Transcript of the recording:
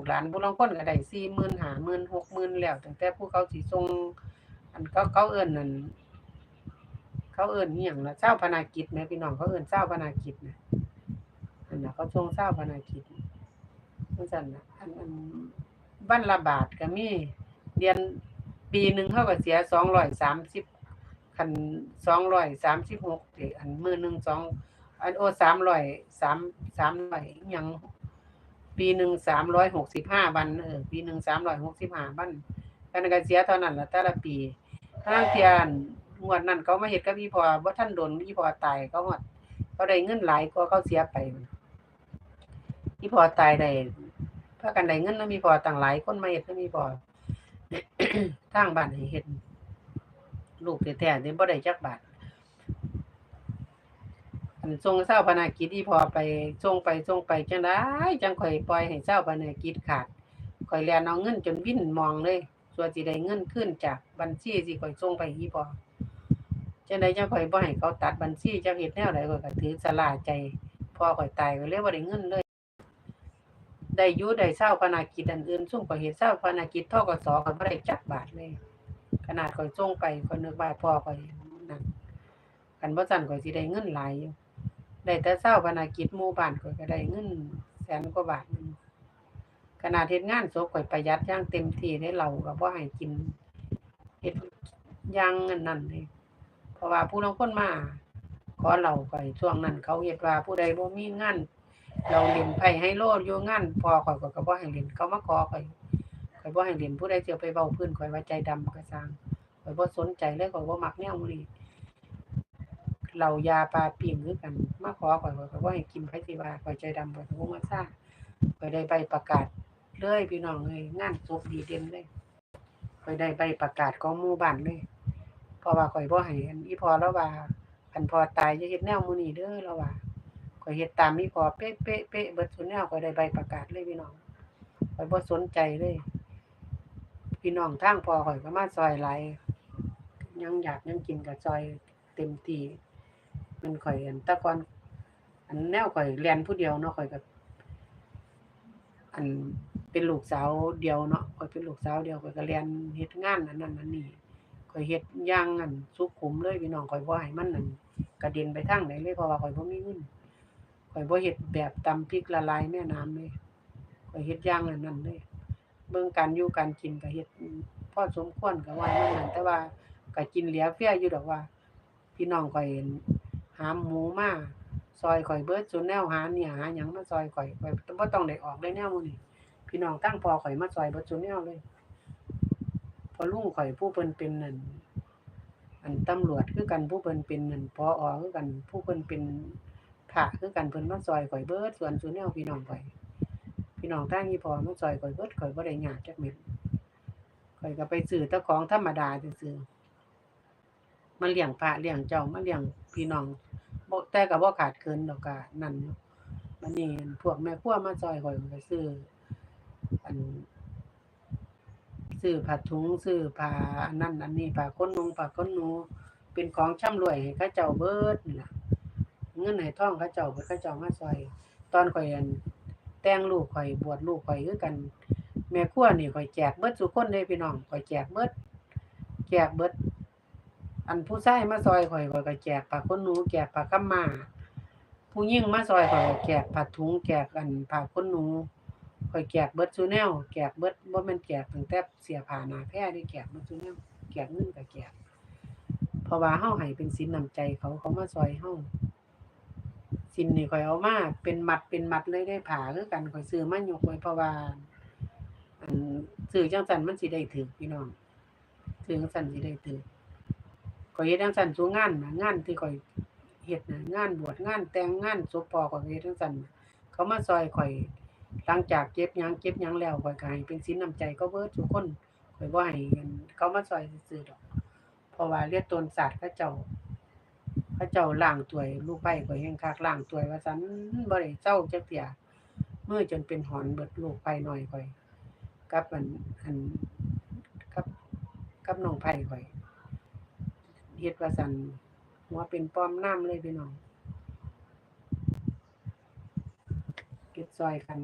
กหลานผู้ลางคนก็ได้สี่หมื่นหาหมื่นหกหมื่นแล้วตั้งแต่ผู้เขาสิส่งอันเขาเขาเอิ้นนั่นเขาเอิ้นอีหยังละเจ้าพนากิจแหมพี่น้องเขาเอิ้นเจ้าพนากิจนะอันน่ะเขาส่งเจ้าพนากิจจังซั่นนะอันอันวันละบาทก็มีเดือนปีหนึ่งเขาก็เสีย230คัน236ติบหกอันมือหนึ่งสองอันโอ้300 3 300อิหยัง ปีหนึ่งสามร้อยหกสิบห้าวันเออปีหนึ่งสามร้อยหกสิบห้าวันการเกษียณเท่านั้นละแต่ละปีถ้าเทียนงวดนั้นเขามาเฮ็ดกับพี่พอบ่าท่านโดนพี่พอตายเขาฮอดเขาได้เงินหลายกว่าเขาเสียไปพี่พอตายได้พากันได้เงินแล้วมีพอต่างหลายคนมาเฮ็ดแล้วมีพอทางบ้านให้เฮ็ดลูกแท้ๆนี่บ่ได้จักบาท อันส่งเศร้าพนากิจที่พอไปส่งไปส่งไปจังได้จังข่อยปล่อยให้เศร้าพนากิจขาดข่อยแลนเอาเงินจนวิ่นมองเลยส่วนสิได้เงินขึ้นจากบัญชีสิข่อยส่งไปอีพอจังไดจังข่อยบ่ให้เขาตัดบัญชีจักเฮ็ดแนวใดข่อยก็ถือสลาใจพอข่อยตายก็เลยบ่าได้เงินเลยได้ยู่ได้เศร้าพนากิจอันอื่นส่งข่อยเฮ็ดเศร้าพนากิจทกสข่อยบ่ได้จักบาทเลย ขนาดข่อยส่งไปข่อยนึกว่าพอข่อยนั่นคันบ่ซั่นข่อยสิได้เงินหลายอยู่ ได้แต่เศร้าพนากิจหมู่บ้านข่อยก็ได้เงินแสนกว่าบาทหนึงขนาดเฮ็ดงานศพข่อยประหยัดอย่างเต็มที่ได้เหล้าก็บ่ให้กินเฮ็ดอย่างนนั้นเลยเพราะว่าผู้ลางคนมาขอเหล้าข่อยช่วงนั้น เขาเฮ็ดว่าผู้ใดบ่มีงานเราเล่นไพ่ไฮโลดอยู่งานพอข่อยก็ก็บ่ให้เล่นเขามาขอข่อยข่อยบ่ให้เล่นผู้ใดสิเอาไปเว้าพื้นข่อยว่าใจดำก็สร้างข่อยบ่สนใจเลยข่อยบ่มักแนวนี้ เหล้ายาปลาปิ่งคือกันมาขอข่อยข่อยก็บ่ให้กินไผสิว่าข่อยใจดำข่อยก็บ่มาซ่าข่อยได้ใบประกาศเลยพี่น้องเอ้ยงานศพดีเด่นเลยข่อยได้ใบประกาศของหมู่บ้านเลยเพราะว่าข่อยบ่ให้อันอีพอแล้วว่าอันพอตายอยเฮ็ดแนวหมู่นี้เด้อแล้วว่าข่อยเฮ็ดตามอีพอเป๊ะเป๊ะเป๊ะเบิดซุแนวข่อยได้ใบประกาศเลยพี่น้องข่อยบ่สนใจเลยพี่น้องทางพอข่อยก็มาซอยหลายยังอยากยังกินก็ซอยเต็มที่ มันข่อยอันตะกอนอันแนวข่อยเรียนผู้เดียวเนาะข่อยก็อันเป็นลูกสาวเดียวเนาะข่อยเป็นลูกสาวเดียวข่อยก็เรียนเฮ็ดงานอันนั้นอันนี้ข่อยเฮ็ดย่างอันสุขุมเลยพี่น้องข่อยบ่ให้มันนั่นกระเด็นไปทางไหนเลยเพราะว่าข่อยบ่มีเงินข่อยบ่เฮ็ดแบบตำพริกละลายแม่น้ำเลยข่อยเฮ็ดย่างอันนั้นเลยเบิ่งการอยู่การกินก็เฮ็ดพอสมควรก็ว่าอย่างนั้นแต่ว่าก็กินเหลือเฟืออยู่ดอกว่า พี่น้องข่อย หาหมูมาซอยข่อยเบิดซุแนวหาเนี่ยหาหยังมาซอยข่อยข่อยบ่ต้องได้ออกได้แนวมู่นี้พี่น้องตั้งพอข่อยมาซอยเบิดซุแนวเลย พอลุงข่อยผู้เพิ่นเป็นนั่นอันตำรวจคือกันผู้เพิ่นเป็นนั่นปอคือกันผู้เพิ่นเป็นพระคือกันเพิ่นมาซอยข่อยเบิดส่วนซุแนวพี่น้องข่อยพี่น้องตั้งอีพอมาซอยข่อยเบิดข่อยบ่ได้ยากจักเม็ดข่อยก็ไปซื้อต่ของธรรมดาซื่อๆ มาเลี้ยงพระเลี้ยงเจ้ามาเลี้ยงพี่น้องบ่แต่ก็บ่ขาดเกินดอกก็นั่นอยู่บัดนี้พวกแม่ครัวมาซอยข่อยก็ซื้ออันซื้อผ้าถุงซื้อผ้าอันนั้นอันนี้ผ้าขนหนูผ้าขนหนู เป็นของช่ำรวยให้เขาเจ้าเบิดนี่ล่ะ เงินให้ท่องเขาเจ้าเบิดเขาเจ้ามาซอย ตอนข่อยอันแต่งลูกข่อยบวชลูกข่อยคือกัน แม่ครัวนี่ข่อยแจกเบิดทุกคนเลยพี่น้องข่อยแจกเบิดแจกเบิด อันผู้ชายมาซอยข่อยข่อยก็แจกผ้าขนหนูแจกผ้าขาวม้าผู้หญิงมาซอยข่อยก็แจกผ้าถุงแจกอันผ้าขนหนูข่อยแจกเบิดซุแนวแจกเบิดบ่แม่นแจกตั้งแต่เสียผ้านาแพรได้แจกเบิดซุแนวแจกเงินก็แจกเพราะว่าเฮาให้เป็นสินน้ำใจเขาเขามาซอยเฮาสินนี่ข่อยเอามาเป็นมัดเป็นมัดเลยได้ผ้าคือกันข่อยซื้อมายกไว้เพราะว่าอันซื้อจังซั่นมันสิได้ถึกพี่น้องซื้อจังซั่นสิได้ถึก ข่อยเฮ็ดจังซั่นซุงานนะงานที่ข่อยเฮ็ดนะงานบวชงานแต่งงานศพพ่อข่อยเฮ็ดจังซั่นเขามาซอยข่อยหลังจากเก็บหยังเก็บหยังแล้วข่อยก็ให้เป็นสินน้ำใจเขาเบิดทุกคนข่อยบ่ให้เงินเขามาซอยซื่อๆดอก เพราะว่าเรียกตนศาสตร์เขาเจ้าเขาเจ้าล้างถวยลูกไผข่อยแห่งคักล้างถวยว่าซั่นบ่ได้เซาจักเที่ยมือจนเป็นหอนเบิดลูกไผน้อยข่อยกับอันอันกับกับน้องไผข่อย เฮ็ดว่าซั่นหัวเป็นป้อมน้ำเลยพี่น้องเก็บซอยกัน